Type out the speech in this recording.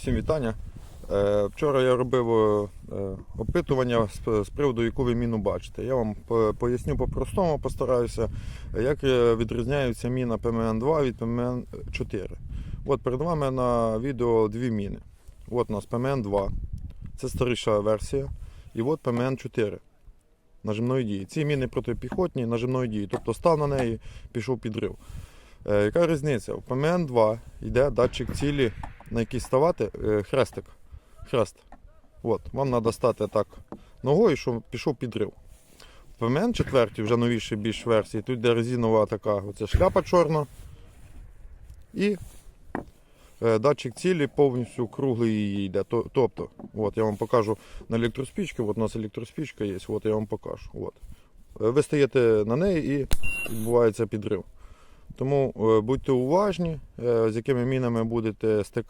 Всім вітання. Е, Вчора я робив е, опитування з, приводу, яку ви міну бачите. Я вам поясню по-простому, постараюся, як е, відрізняється міна ПМН-2 від ПМН-4. От перед вами на відео дві міни. От у нас ПМН-2, це старіша версія, і от ПМН-4 нажимної дії. Ці міни протипіхотні нажимної дії, тобто став на неї, пішов підрив. Яка різниця? У ПМН-2 йде датчик цілі, на який ставати е, хрестик. Хрест. От, вам треба стати так ногою, щоб пішов підрив. В ПМН-4, вже новіші більш версії, тут йде резинова така оце шляпа чорна. І е, датчик цілі повністю круглий її йде. Тобто, от я вам покажу на електроспічці, от у нас електроспічка є, от я вам покажу. От. Е, Ви стаєте на неї і відбувається підрив. Тому будьте уважні, з якими мінами будете стикатися.